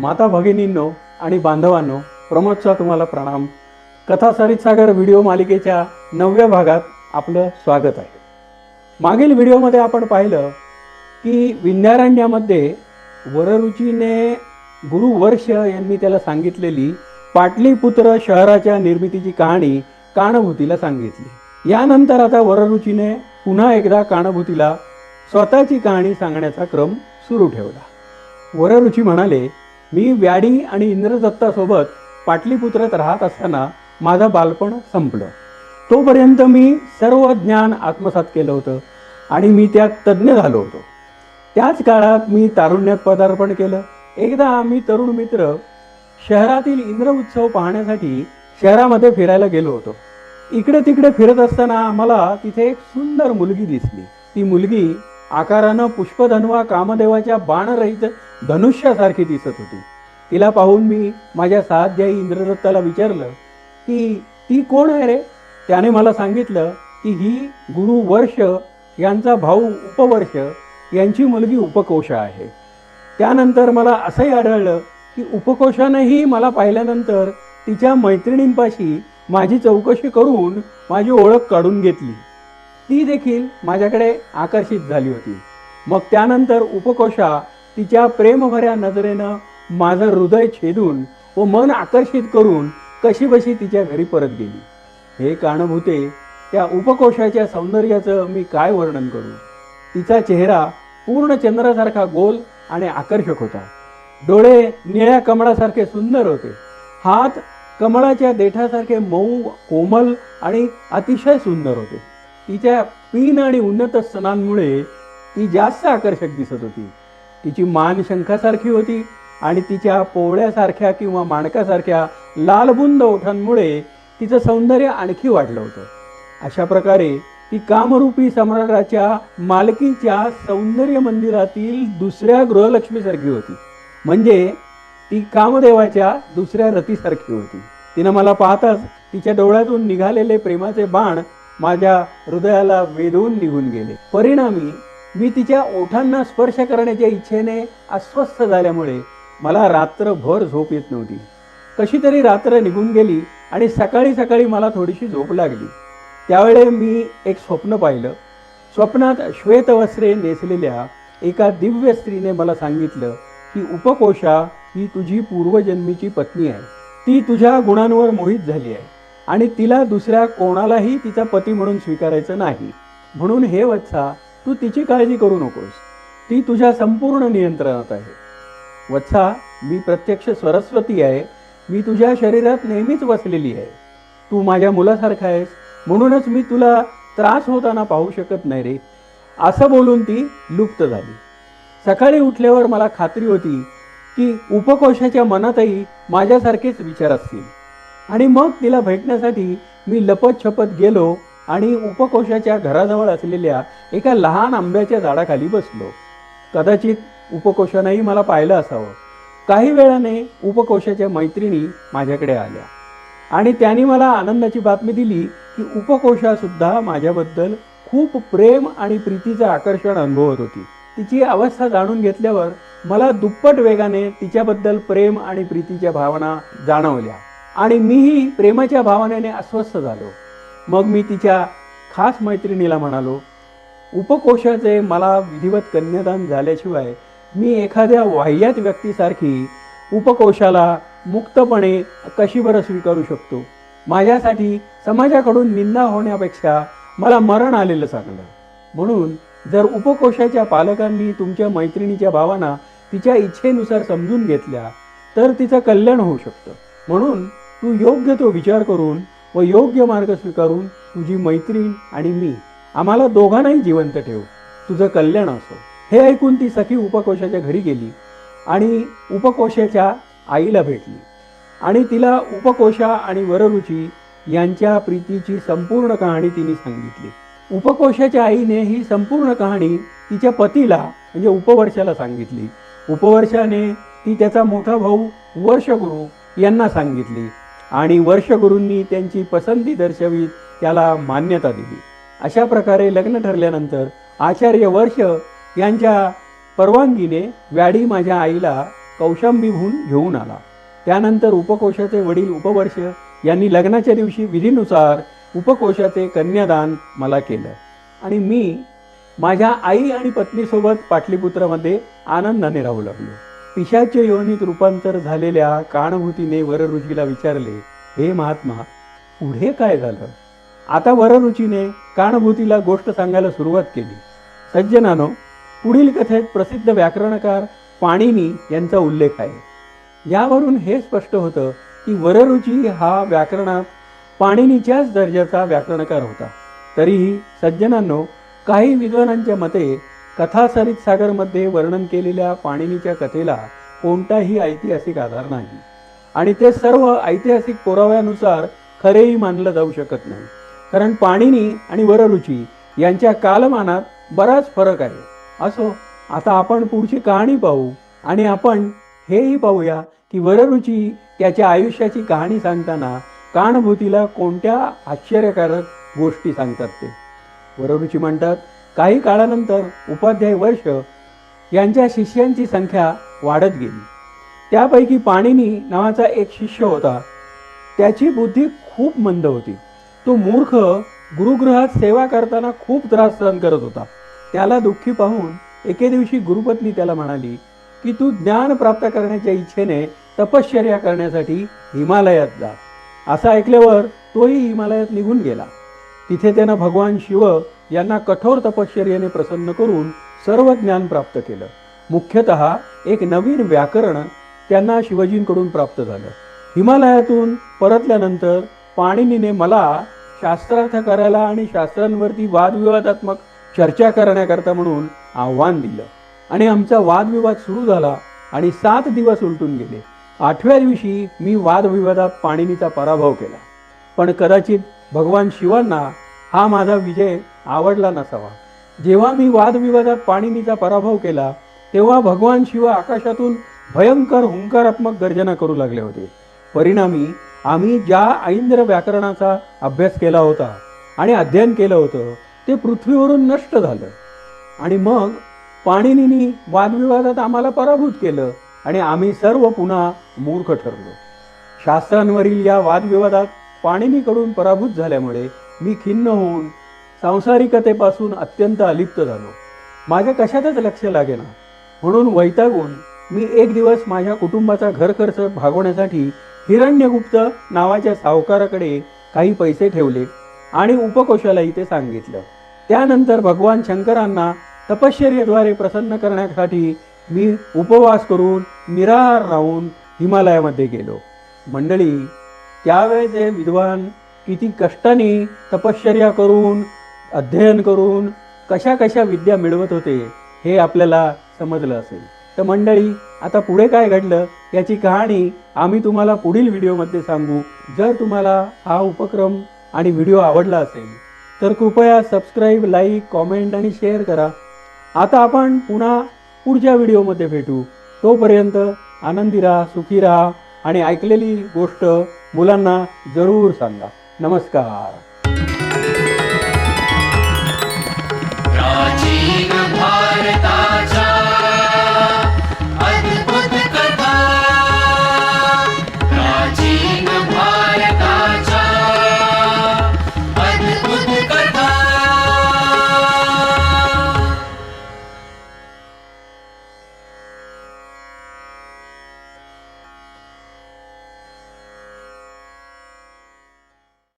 माता भगिनींनो आणि बांधवांनो प्रमोदचा तुम्हाला प्रणाम. कथासरित सागर व्हिडिओ मालिकेच्या नवव्या भागात आपलं स्वागत आहे. मागील व्हिडिओमध्ये आपण पाहिलं की विज्ञारण्यामध्ये वररुचीने गुरु वर्ष यांनी त्याला सांगितलेली पाटलीपुत्र शहराच्या निर्मितीची कहाणी काणभूतीला सांगितली. यानंतर आता वररुचीने पुन्हा एकदा काणभूतीला स्वतःची कहाणी सांगण्याचा क्रम सुरू ठेवला. वररुची म्हणाले मी व्याडी आणि इंद्रदत्तासोबत पाटलीपुत्रात राहत असताना माझं बालपण संपलं. तोपर्यंत मी सर्व ज्ञान आत्मसात केलं होतं आणि मी त्यात तज्ज्ञ झालो होतो. त्याच काळात मी तारुण्यात पदार्पण केलं. एकदा आम्ही तरुण मित्र शहरातील इंद्र उत्सव पाहण्यासाठी शहरामध्ये फिरायला गेलो होतो. इकडे तिकडे फिरत असताना आम्हाला तिथे एक सुंदर मुलगी दिसली. ती मुलगी आकारानं पुष्पधनवा कामदेवाच्या बाणरहित धनुष्यासारखी दिसत होती. तिला पाहून मी माझ्या साध्याई इंद्रदत्ताला विचारलं की ती कोण आहे रे? त्याने मला सांगितलं की ही गुरु वर्ष यांचा भाऊ उपवर्ष यांची मुलगी उपकोशा आहे. त्यानंतर मला असंही आढळलं की उपकोशानंही मला पाहिल्यानंतर तिच्या मैत्रिणींपाशी माझी चौकशी करून माझी ओळख काढून घेतली. ती देखील माझ्याकडे आकर्षित झाली होती. मग त्यानंतर उपकोशा तिच्या प्रेमभऱ्या नजरेनं माझं हृदय छेदून व मन आकर्षित करून कशीबशी तिच्या घरी परत गेली. हे कारणभूते त्या उपकोशाच्या सौंदर्याचं मी काय वर्णन करू? तिचा चेहरा पूर्ण चंद्रासारखा गोल आणि आकर्षक होता. डोळे निळ्या कमळासारखे सुंदर होते. हात कमळाच्या देठासारखे मऊ कोमल आणि अतिशय सुंदर होते. तिच्या पीन आणि उन्नत स्तनांमुळे ती जास्त आकर्षक दिसत होती. तिची मान शंखासारखी होती आणि तिच्या पोवळ्यासारख्या किंवा माणकासारख्या लालबुंद ओठांमुळे तिचं सौंदर्य आणखी वाढलं होतं. अशा प्रकारे ती कामरूपी सम्राटाच्या मालकीच्या सौंदर्य मंदिरातील दुसऱ्या गृहलक्ष्मीसारखी होती. म्हणजे ती कामदेवाच्या दुसऱ्या रतीसारखी होती. तिनं मला पाहताच तिच्या डोळ्यातून निघालेले प्रेमाचे बाण माझ्या हृदयाला वेधून निघून गेले. परिणामी मी तिच्या ओठांना स्पर्श करण्याच्या इच्छेने अस्वस्थ झाल्यामुळे मला रात्रभर झोप येत नव्हती. कशी तरी रात्र निघून गेली आणि सकाळी सकाळी मला थोडीशी झोप लागली. त्यावेळे मी एक स्वप्न पाहिलं. स्वप्नात श्वेतवस्त्रे नेसलेल्या एका दिव्य स्त्रीने मला सांगितलं की उपकोशा ही तुझी पूर्वजन्मीची पत्नी आहे. ती तुझ्या गुणांवर मोहित झाली आहे. आणि तिला दुसऱ्या कोणालाही तिचा पती म्हणून स्वीकारायचं नाही. म्हणून हे वत्सा तू तिची काळजी करू नकोस. ती तुझ्या संपूर्ण नियंत्रणात आहे. वत्सा मी प्रत्यक्ष सरस्वती आहे. मी तुझ्या शरीरात नेहमीच वसलेली आहे. तू माझ्या मुलासारखा आहेस. म्हणूनच मी तुला त्रास होताना पाहू शकत नाही रे. असं बोलून ती लुप्त झाली. सकाळी उठल्यावर मला खात्री होती की उपकोशाच्या मनातही माझ्यासारखेच विचार असतील. आणि मग तिला भेटण्यासाठी मी लपत छपत गेलो आणि उपकोशाच्या घराजवळ असलेल्या एका लहान आंब्याच्या झाडाखाली बसलो. कदाचित उपकोशानंही मला पाहिलं असावं. काही वेळाने उपकोशाच्या मैत्रिणी माझ्याकडे आल्या आणि त्यांनी मला आनंदाची बातमी दिली की उपकोशासुद्धा माझ्याबद्दल खूप प्रेम आणि प्रीतीचं आकर्षण अनुभवत होती. तिची अवस्था जाणून घेतल्यावर मला दुप्पट वेगाने तिच्याबद्दल प्रेम आणि प्रीतीच्या भावना जाणवल्या. आणि मीही प्रेमाच्या भावनेने अस्वस्थ झालो. मग मी तिच्या खास मैत्रिणीला म्हणालो उपकोशाचे मला विधिवत कन्यादान झाल्याशिवाय मी एखाद्या वाह्यात व्यक्तीसारखी उपकोशाला मुक्तपणे कशी बरं स्वीकारू शकतो? माझ्यासाठी समाजाकडून निंदा होण्यापेक्षा मला मरण आलेलं चांगलं. म्हणून जर उपकोशाच्या पालकांनी तुमच्या मैत्रिणीच्या भावांना तिच्या इच्छेनुसार समजून घेतल्या तर तिचं कल्याण होऊ शकतं. म्हणून तू योग्य तो विचार करून व योग्य मार्ग स्वीकारून तुझी मैत्रीण आणि मी आम्हाला दोघांनाही जिवंत ठेव. तुझं कल्याण असो. हे ऐकून ती सखी उपकोशाच्या घरी गेली आणि उपकोशाच्या आईला भेटली. आणि तिला उपकोशा आणि वररुची यांच्या प्रीतीची संपूर्ण कहाणी तिने सांगितली. उपकोशाच्या आईने ही संपूर्ण कहाणी तिच्या पतीला म्हणजे उपवर्षाला सांगितली. उपवर्षाने ती त्याचा मोठा भाऊ वर्षगुरु यांना सांगितली. आणि वर्षगुरूंनी त्यांची पसंती दर्शवीत त्याला मान्यता दिली. अशा प्रकारे लग्न ठरल्यानंतर आचार्य वर्ष यांच्या परवानगीने व्याडी माझ्या आईला कौशांबीहून घेऊन आला. त्यानंतर उपकोशाचे वडील उपवर्ष यांनी लग्नाच्या दिवशी विधीनुसार उपकोशाचे कन्यादान मला केलं. आणि मी माझ्या आई आणि पत्नीसोबत पाटलीपुत्रामध्ये आनंदाने राहू लागलो. पिशाच्या योनीत रूपांतर झालेल्या काणभूतीने वररुचीला विचारले हे महात्मा पुढे काय झालं? आता वररुचीने काणभूतीला गोष्ट सांगायला सुरुवात केली. सज्जनानो पुढील कथेत प्रसिद्ध व्याकरणकार पाणिनी यांचा उल्लेख आहे. यावरून हे स्पष्ट होतं की वररुची हा व्याकरणात पाणिनीच्याच दर्जाचा व्याकरणकार होता. तरीही सज्जनांनो काही विद्वानांच्या मते कथासरित सागरमध्ये वर्णन केलेल्या पाणिनीच्या कथेला कोणताही ऐतिहासिक आधार नाही. आणि ते सर्व ऐतिहासिक पुराव्यानुसार खरेही मानलं जाऊ शकत नाही. कारण पाणिनी आणि वररुची यांच्या कालमानात बराच फरक आहे. असो आता आपण पुढची कहाणी पाहू आणि आपण हेही पाहूया की वररुची त्याच्या आयुष्याची कहाणी सांगताना काणभूतीला कोणत्या आश्चर्यकारक गोष्टी सांगतात ते? वररुची म्हणतात काही काळानंतर उपाध्याय वर्ष यांच्या शिष्यांची संख्या वाढत गेली. त्यापैकी पाणिनी नावाचा एक शिष्य होता. त्याची बुद्धी खूप मंद होती. तो मूर्ख गुरुगृहात सेवा करताना खूप त्रास सहन करत होता. त्याला दुःखी पाहून एके दिवशी गुरुपत्नी त्याला म्हणाली की तू ज्ञान प्राप्त करण्याच्या इच्छेने तपश्चर्या करण्यासाठी हिमालयात जा. असं ऐकल्यावर तोही हिमालयात निघून गेला. तिथे त्यानं भगवान शिव यांना कठोर तपश्चर्याने प्रसन्न करून सर्व ज्ञान प्राप्त केलं. मुख्यतः एक नवीन व्याकरण त्यांना शिवजींकडून प्राप्त झालं. हिमालयातून परतल्यानंतर पाणिनीने मला शास्त्रार्थ करायला आणि शास्त्रांवरती वादविवादात्मक चर्चा करण्याकरता म्हणून आव्हान दिलं. आणि आमचा वादविवाद सुरू झाला आणि सात दिवस उलटून गेले. आठव्या दिवशी मी वादविवादात पाणिनीचा पराभव केला. पण कदाचित भगवान शिवांना हा माझा विजय आवडला नसावा. जेव्हा मी वादविवादात पाणिनीचा पराभव केला तेव्हा भगवान शिव आकाशातून भयंकर हुंकारात्मक गर्जना करू लागले होते. परिणामी आम्ही ज्या ऐंद्र व्याकरणाचा अभ्यास केला होता आणि अध्ययन केलं होतं ते पृथ्वीवरून नष्ट झालं. आणि मग पाणिनीनी वादविवादात आम्हाला पराभूत केलं आणि आम्ही सर्व पुन्हा मूर्ख ठरलो. शास्त्रांवरील या वादविवादात पाणिनीकडून पराभूत झाल्यामुळे मी खिन्न होऊन सांसारिकतेपासून अत्यंत अलिप्त झालो. माझ्या कशातच लक्ष लागेना म्हणून वैतागून मी एक दिवस माझ्या कुटुंबाचा घर खर्च भागवण्यासाठी हिरण्यगुप्त नावाच्या सावकाराकडे काही पैसे ठेवले आणि उपकोशालाही ते सांगितलं. त्यानंतर भगवान शंकरांना तपश्चर्याद्वारे प्रसन्न करण्यासाठी मी उपवास करून निराहार राहून हिमालयामध्ये गेलो. मंडळी त्यावेळेचे विद्वान किती कष्टाने तपश्चर्या करून अध्ययन करून कशा कशा विद्या मिळवत होते हे आपल्याला समजलं असेल. तर मंडळी आता पुढे काय घडलं याची कहाणी आम्ही तुम्हाला पुढील व्हिडिओमध्ये सांगू. जर तुम्हाला हा उपक्रम आणि व्हिडिओ आवडला असेल तर कृपया सबस्क्राईब लाईक कॉमेंट आणि शेअर करा. आता आपण पुन्हा पुढच्या व्हिडिओमध्ये भेटू. तोपर्यंत आनंदी राहा सुखी राहा आणि ऐकलेली गोष्ट मुलांना जरूर सांगा. नमस्कार.